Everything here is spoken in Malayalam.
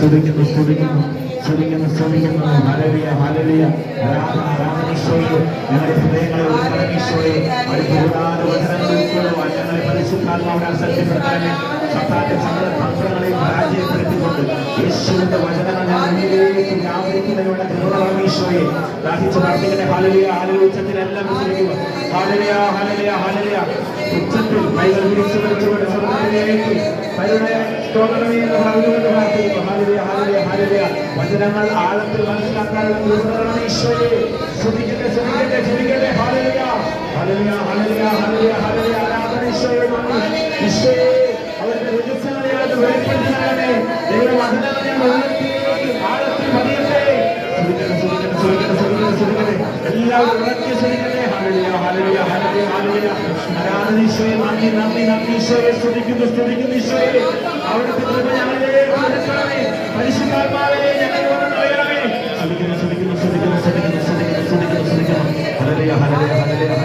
സ്തുതിക്കുന്നു സ്തുതിക്കുന്നു സ്തുതിക്കുന്നു സ്തുതിക്കുന്നു ഹല്ലേലൂയ ആരാധന ആരാധന ഞങ്ങളുടെ ഹൃദയങ്ങളെ അത്ഭുതമായ വചനങ്ങൾ ഉൾക്കൊള്ളുവാൻ ഞങ്ങളെ പരിശുദ്ധാത്മാവിടെ അസത്യപ്പെടുത്തണമേ സത്താന്റെ സകല പരാജയപ്പെടുത്തിക്കൊണ്ട് യേശുവിന്റെ വചനങ്ങൾ ഞങ്ങളിലേക്ക് വ്യാപരിക്കുന്നതിനുള്ള ഈശോയെ. ദാഹിച്ച് പ്രാർത്ഥിക്കട്ടെ. ഹാലലിയ ഹാലലുച്ചത്തിനെല്ലാം വിശ്രമിക്കുക. ഹാലലിയ ഹാലലിയ ഹാലലിയ ഉച്ചത്തിൽ കൈകൾ വിരിച്ചു വെച്ചുകൊണ്ട് വചനങ്ങൾ ആഴത്തിൽ മനസ്സിലാക്കാനുള്ള കൃപകളാണ് ഈശോയെ. ശ്രദ്ധിക്കട്ടെ ശ്രദ്ധിക്കട്ടെ ശ്രദ്ധിക്കട്ടെ. ഹാലലിയ ഹാലലിയ ഹാലലിയ ഹാലലിയ ഹാലലിയ ആരാധന ഈശോയെ നന്ദി ഈശോയെ അവരുടെ രഹസ്യങ്ങളെ അത് വെളിപ്പെടുത്തണമേ ദൈവ വചനങ്ങളെ ഞാൻ ഉയർത്തി ആഴത്തിൽ പതിയട്ടെ. ശ്രദ്ധിക്കട്ടെ ശ്രദ്ധിക്കട്ടെ ശ്രദ്ധിക്കട്ടെ ശ്രദ്ധിക്കട്ടെ ശ്രദ്ധിക്കട്ടെ. എല്ലാവരും ഉറക്കി ശ്രദ്ധിക്കട്ടെ. Hallelujah hallelujah hallelujah hallelujah. ആരാധന ഈശോയെ നന്ദി നന്ദി നന്ദി. ഈശോയെ സ്തുതിക്കുന്നു സ്തുതിക്കുന്നു ഈശോയെ. Aleluia.